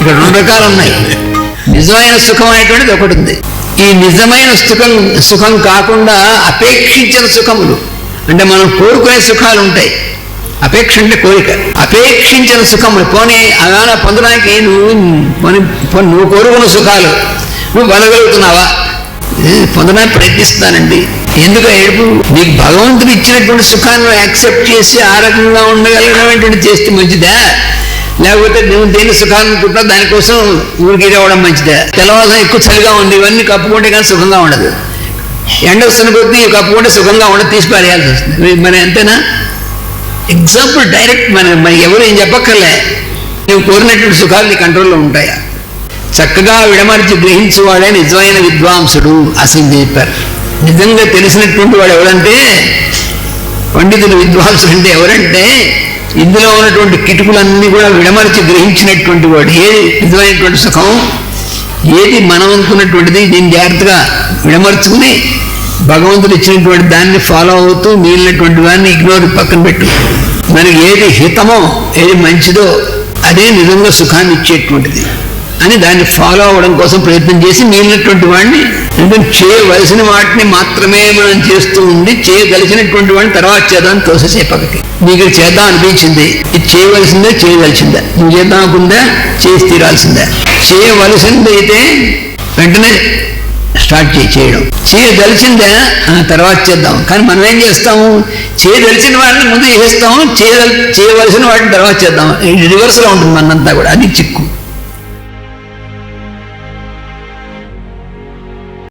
ఇక్కడ రెండు రకాలు ఉన్నాయి. నిజమైన సుఖం అనేటువంటిది ఒకటి ఉంది. ఈ నిజమైన సుఖం సుఖం కాకుండా అపేక్షించిన సుఖములు. అంటే మనం కోరుకునే సుఖాలు ఉంటాయి. అపేక్ష అంటే కోరిక. అపేక్షించిన సుఖములు. పోనీ అలా పొందడానికి నువ్వు నువ్వు కోరుకున్న సుఖాలు. నువ్వు పొందగలుగుతున్నావా? పొందడానికి ప్రయత్నిస్తానండి ఎందుకు ఏడుపు? నీకు భగవంతుడు ఇచ్చినటువంటి సుఖాన్ని యాక్సెప్ట్ చేసి ఆ రకంగా ఉండగలిగినటువంటి చేస్తే మంచిదా? లేకపోతే నువ్వు దేని సుఖాన్ని అనుకుంటున్నా దానికోసం ఊరికి అవ్వడం మంచిదే. తెల్లవారుజామున ఎక్కువ చలిగా ఉంది ఇవన్నీ కప్పుకుంటే కానీ సుఖంగా ఉండదు. ఎండ వస్తున్న కొద్దీ కప్పుకుంటే సుఖంగా ఉండదు తీసి పారేయాల్సి వస్తుంది. మరి అంతేనా? ఎగ్జాంపుల్ డైరెక్ట్ మన మన ఎవరు ఏం చెప్పక్కర్లే. నువ్వు కోరినటువంటి సుఖాలు నీ కంట్రోల్లో ఉంటాయా? చక్కగా విడమర్చి గ్రహించేవాడే నిజమైన విద్వాంసుడు అసలు చెప్పారు. నిజంగా తెలిసినటువంటి వాడు ఎవరంటే పండితులు విద్వాంసుడు అంటే ఎవరంటే ఇందులో ఉన్నటువంటి కిటుకులన్నీ కూడా విడమర్చి గ్రహించినటువంటి వాడు. ఏది నిజమైనటువంటి సుఖం? ఏది మనం అనుకున్నటువంటిది దీన్ని జాగ్రత్తగా విడమర్చుకుని భగవంతుడు ఇచ్చినటువంటి దాన్ని ఫాలో అవుతూ మిగిలినటువంటి దాన్ని ఇగ్నోర్ పక్కన పెట్టు. మనకి ఏది హితమో ఏది మంచిదో అదే నిజంగా సుఖాన్ని ఇచ్చేటువంటిది. అని దాన్ని ఫాలో అవ్వడం కోసం ప్రయత్నం చేసి మిగిలినటువంటి వాడిని అంటే చేయవలసిన వాటిని మాత్రమే మనం చేస్తూ ఉండి చేయగలిగినటువంటి వాడిని తర్వాత చేద్దాం తోసేసే పక్కకి నీకు చేద్దాం అనిపించింది. ఇది చేయవలసిందే చేయవలసిందే. నువ్వు చేద్దాం అనుకుందా? చేసి తీరాల్సిందే. చేయవలసిందైతే వెంటనే స్టార్ట్ చేయి చేయడం. చేయదలిసిందే తర్వాత చేద్దాం. కానీ మనం ఏం చేస్తాము? చేయదలిసిన వాటిని ముందు చేస్తాము. చేయదల్ చేయవలసిన వాటిని తర్వాత చేద్దాం. ఇది రివర్స్లో ఉంటుంది మనంతా కూడా. అది చిక్కు.